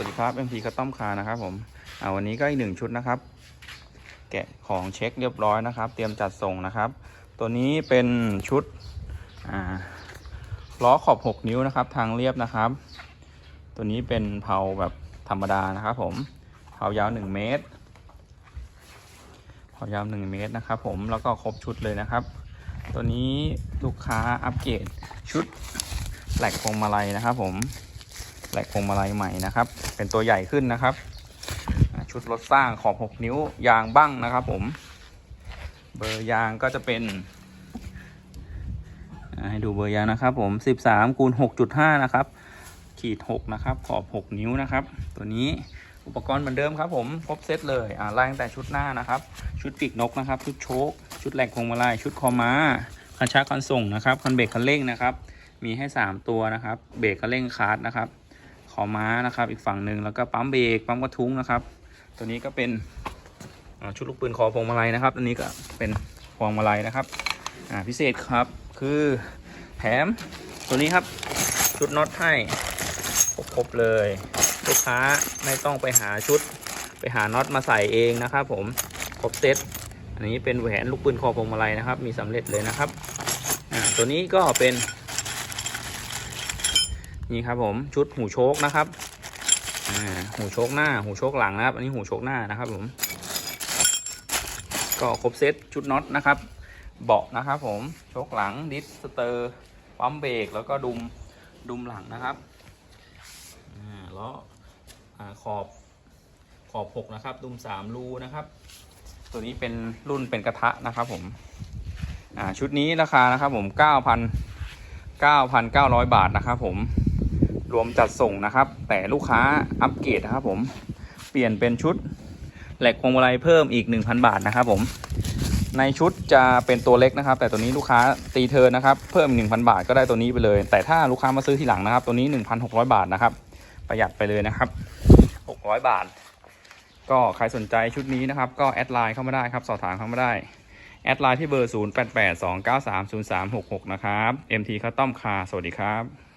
วัสดีครับ MP คัตตอมคาร์นะครับผมอ่าวันนี้ก็อีกหนึ่งชุดนะครับ แกะของเช็คเรียบร้อยนะครับ เตรียมจัดส่งนะครับ ตัวนี้เป็นชุดอ่าล้อขอบ 6 นิ้วนะครับ ทางเรียบนะครับ ตัวนี้เป็นเผาแบบธรรมดานะครับ ผมเผายาว 1 เมตรเผายาว 1 เมตรนะครับ ผมแล้วก็ครบชุดเลยนะครับ ตัวนี้ลูกค้าอัปเกรดชุดแหลกพวงมาลัยนะครับ ผม แหลกพวงมาลัยใหม่นะครับ เป็นตัวใหญ่ขึ้นนะครับ ชุดรถสร้างขอบ 6 นิ้วยางบ้างนะครับ ผม เบอร์ยางก็จะเป็น ให้ดูเบอร์ยางนะครับ ผม 13คูณ6.5 นะครับ ขีด 6 นะครับ ขอบ 6 นิ้วนะครับ ตัวนี้อุปกรณ์เหมือนเดิมครับผมครบเซตเลยอ่าไล่ตั้งแต่ชุดหน้านะครับ ชุดปีกนกนะครับ ชุดโชคชุดแหลกพวงมาลัยชุดคอม้าคันชักคันส่งนะครับคันเบรกคันเร่งนะครับ มีให้ 3 ตัวนะครับ เบรกคันเร่งคาร์ดนะครับ อม้านะครับ อีกฝั่งหนึ่งแล้วก็ปั๊มเบรกปั๊มกระทุ้งนะครับ ตัวนี้ก็เป็นชุดลูกปืนคอพวงมาลัยนะครับตัวนี้ก็เป็นพวงมาลัยนะครับพิเศษครับคือแถมตัวนี้ครับชุดน็อตให้ครบเลย ลูกค้าไม่ต้องไปหาชุดไปหาน็อตมาใส่เองนะครับ ผมครบเซตอันนี้เป็นแหวนลูกปืนคอพวงมาลัยนะครับ มีสำเร็จเลยนะครับตัวนี้ก็เป็น นี่ครับผมชุดหูโชคนะครับหูโชคหน้า หูโชคหลังนะครับ อันนี้หูโชคหน้านะครับผม ก็ครบเซตชุดน็อตนะครับ เบาะนะครับผมโชคหลังดิสสเตอร์ปั๊มเบรกแล้วก็ดุมดุมหลังนะครับแล้วอ่าขอบขอบหกนะครับ ดุมสามรูนะครับ ตัวนี้เป็นรุ่นเป็นกระทะนะครับผมชุดนี้ราคานะครับผมเก้าพันเก้าพันเก้าร้อยบาทนะครับผม รวมจัดส่งนะครับ แต่ลูกค้าอัปเกรดนะครับผมเปลี่ยนเป็นชุดแหลกพวงมาลัยเพิ่มอีก 1,000 บาทนะครับผมในชุดจะเป็นตัวเล็กนะครับ แต่ตัวนี้ลูกค้าตีเทินนะครับ เพิ่มอีก1,000บาทก็ได้ตัวนี้ไปเลย แต่ถ้าลูกค้ามาซื้อทีหลังนะครับ ตัวนี้1,600บาทนะครับ ประหยัดไปเลยนะครับ600บาท ก็ใครสนใจชุดนี้นะครับ ก็แอดไลน์เข้ามาได้ครับ สอบถามเข้ามาได้ แอดไลน์ที่เบอร์ 0882930366 นะครับ MT คัตตอมคาสวัสดีครับ